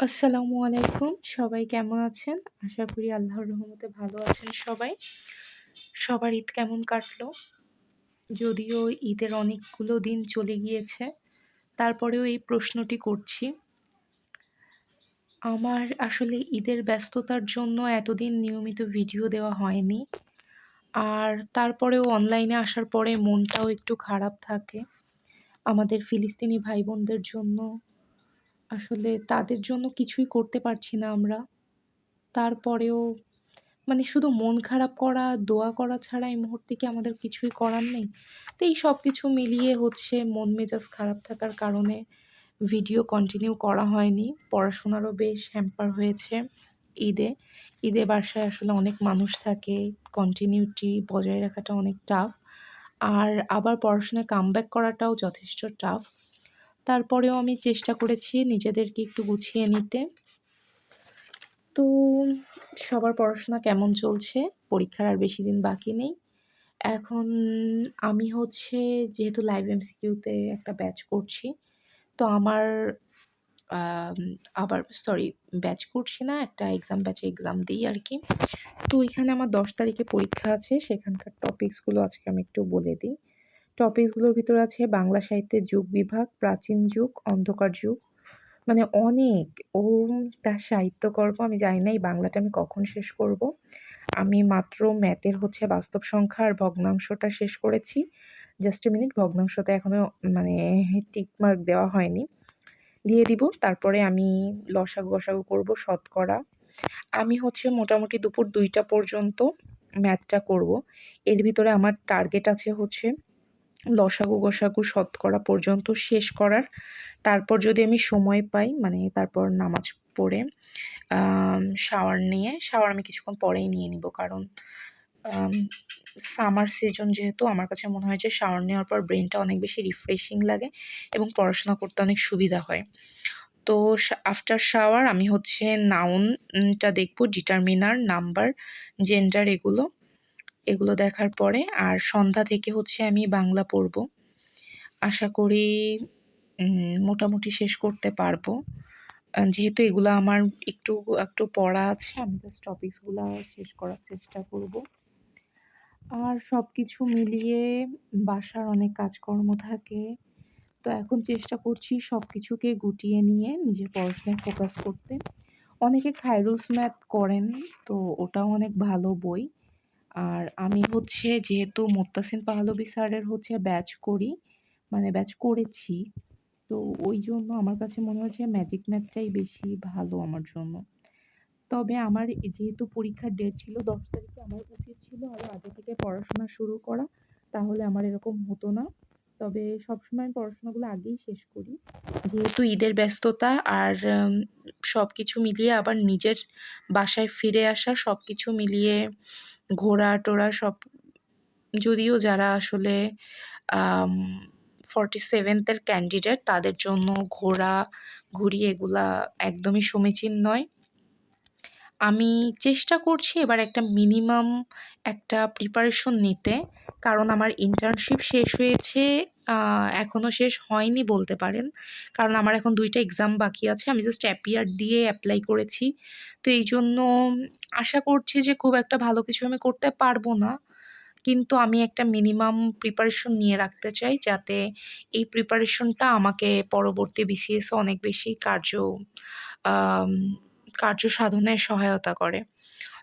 আসসালামু আলাইকুম। সবাই কেমন আছেন? আশা করি আল্লাহর রহমতে ভালো আছেন সবাই। সবার ঈদ কেমন কাটলো? যদিও ঈদের অনেকগুলো দিন চলে গিয়েছে, তারপরেও এই প্রশ্নটি করছি। আমার আসলে ঈদের ব্যস্ততার জন্য এতদিন নিয়মিত ভিডিও দেওয়া হয়নি। আর তারপরেও অনলাইনে আসার পরে মনটাও একটু খারাপ থাকে। আমাদের ফিলিস্তিনি ভাই-বোনদের জন্য আসলে তাদের জন্য কিছুই করতে পারছি না আমরা। তারপরেও মানে শুধু মন খারাপ করা, দোয়া করা ছাড়া এই মুহূর্তে কি আমাদের কিছুই করার নেই? তো এই সব কিছু মিলিয়ে হচ্ছে মন মেজাজ খারাপ থাকার কারণে ভিডিও কন্টিনিউ করা হয়নি। পড়াশোনারও বেশ হ্যাম্পার হয়েছে ঈদে। ঈদে বাসায় আসলে অনেক মানুষ থাকে, কন্টিনিউটি বজায় রাখাটা অনেক টাফ। আর আবার পড়াশোনায় কামব্যাক করাটাও যথেষ্ট টাফ। তারপরেও আমি চেষ্টা করেছি নিজেদেরকে একটু গুছিয়ে নিতে। তো সবার পড়াশোনা কেমন চলছে? পরীক্ষার আর বেশি দিন বাকি নেই। এখন আমি হচ্ছে যেহেতু লাইভ এমসিকিউতে একটা ব্যাচ করছি, তো আমার আবার সরি ব্যাচ করছি না, একটা এক্সাম ব্যাচে এক্সাম দিই আর কি তো ওইখানে আমার ১০ তারিখে পরীক্ষা আছে, সেখানকার টপিকসগুলো আজকে আমি একটু বলে দিই। টপিকসগুলোর ভিতরে আছে বাংলা সাহিত্যের যুগ বিভাগ, প্রাচীন যুগ, অন্ধকার যুগ। মানে অনেক ও তার সাহিত্যকর্ম আমি জানি না এই বাংলাটা আমি কখন শেষ করব। আমি মাত্র ম্যাথের হচ্ছে বাস্তব সংখ্যা আর ভগ্নাংশটা শেষ করেছি। জাস্ট মিনিট ভগ্নাংশটা এখনও মানে টিকমার্ক দেওয়া হয়নি। দিয়ে দিব তারপরে আমি লসাগু গসাগু করব শতকরা। আমি হচ্ছে মোটামুটি দুপুর দুইটা পর্যন্ত ম্যাথটা করব। এর ভিতরে আমার টার্গেট আছে হচ্ছে লসাগু গসাগু শতকরা পর্যন্ত শেষ করার। তারপর যদি আমি সময় পাই মানে তারপর নামাজ পড়ে শাওয়ার নিয়ে, শাওয়ার আমি কিছুক্ষণ পরেই নিয়ে নিব কারণ সামার সিজন যেহেতু আমার কাছে মনে হয় যে শাওয়ার নেওয়ার পর ব্রেনটা অনেক বেশি রিফ্রেশিং লাগে এবং পড়াশোনা করতে অনেক সুবিধা হয়। তো আফটার শাওয়ার আমি হচ্ছে নাউনটা দেখব ডিটারমিনার নাম্বার জেন্ডার এগুলো। এগুলো দেখার পরে আর সন্ধ্যা থেকে হচ্ছে আমি বাংলা পড়ব। আশা করি মোটামুটি শেষ করতে পারব। যেহেতু এগুলো আমার একটু একটু পড়া আছে, আমি জাস্ট টপিকসগুলো শেষ করার চেষ্টা করব। আর সব কিছু মিলিয়ে বাসার অনেক কাজকর্ম থাকে, তো এখন চেষ্টা করছি সব কিছুকে গুটিয়ে নিয়ে নিজের পড়াশোনায় ফোকাস করতে। অনেকে খায়রুস ম্যাথ করেন, তো ওটাও অনেক ভালো বই। আর আমি হচ্ছে যেহেতু মোত্তাসিন পাহলবি স্যারের হচ্ছে ব্যাচ করি মানে ব্যাচ করেছি, তো ওই জন্য আমার কাছে মনে হচ্ছে ম্যাজিক ম্যাথটাই বেশি ভালো আমার জন্য। তবে আমার যেহেতু পরীক্ষার ডেট ছিল দশ তারিখে আমার উচিত ছিল আরও আগে থেকে পড়াশোনা শুরু করা, তাহলে আমার এরকম হতো না। তবে সবসময় পড়াশোনাগুলো আগেই শেষ করি। যেহেতু ঈদের ব্যস্ততা আর সব কিছু মিলিয়ে আবার নিজের বাসায় ফিরে আসা সব কিছু মিলিয়ে ঘোরা টোরা সব, যদিও যারা আসলে ফর্টি সেভেন্থের ক্যান্ডিডেট তাদের জন্য ঘোরা ঘুরি এগুলা একদমই সমীচীন নয়। আমি চেষ্টা করছি এবার একটা মিনিমাম একটা প্রিপারেশন নিতে, কারণ আমার ইন্টার্নশিপ শেষ হয়েছে এখনও শেষ হয়নি বলতে পারেন। কারণ আমার এখন দুইটা এক্সাম বাকি আছে। আমি জাস্ট অ্যাপিয়ার দিয়ে অ্যাপ্লাই করেছি। তো এই জন্য আশা করছি যে খুব একটা ভালো কিছু আমি করতে পারব না। কিন্তু আমি একটা মিনিমাম প্রিপারেশন নিয়ে রাখতে চাই যাতে এই প্রিপারেশনটা আমাকে পরবর্তী বিসিএসে অনেক বেশি কার্য কার্য সাধনে সহায়তা করে।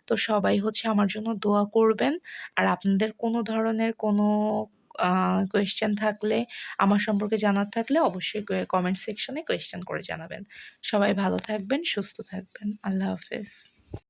তো সবাই হচ্ছে আমার জন্য দোয়া করবেন। আর আপনাদের কোনো ধরনের কোনো কোয়েশ্চেন থাকলে, আমার সম্পর্কে জানার থাকলে অবশ্যই কমেন্ট সেকশনে কোয়েশ্চেন করে জানাবেন। সবাই ভালো থাকবেন, সুস্থ থাকবেন। আল্লাহ হাফেজ।